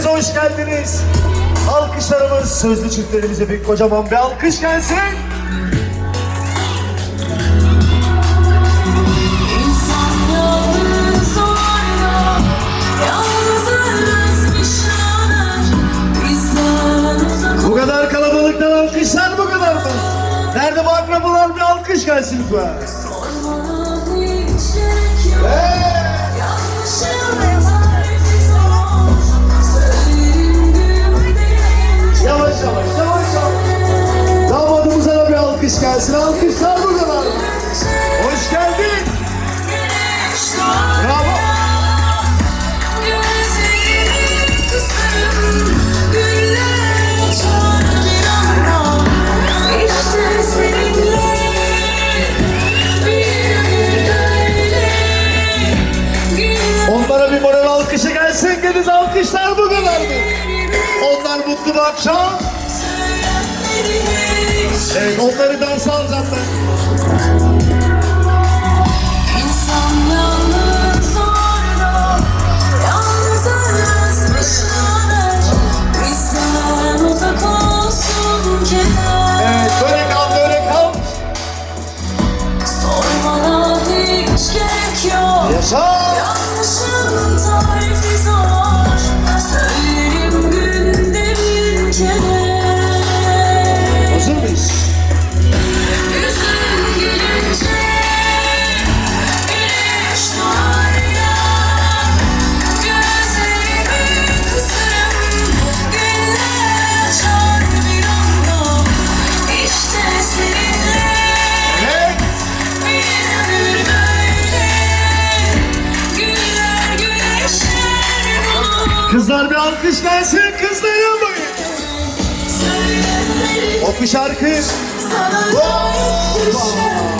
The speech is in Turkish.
Hepiniz hoş geldiniz. Alkışlarımız sözlü çiftlerimize bir kocaman bir alkış gelsin. Bu kadar kalabalıktan alkışlar bu kadar mı? Nerede bu akrabalar bir alkış gelsin lütfen. Alkış gelsin. Alkışlar bu kadar mı? Hoş geldin. Bravo. Bir bir Onlara bir moral alkışı gelsin. Deniz alkışlar bu kadar mı? Onlar mutlu bu akşam. Bizden uzak olsun keder. Evet böyle kal böyle kal. Sormana hiç gerek yok. Yaşa. Kızlar bir alkış gelsin. Kızlar yapmayın. Söylenmeli O bir şarkı. sana layık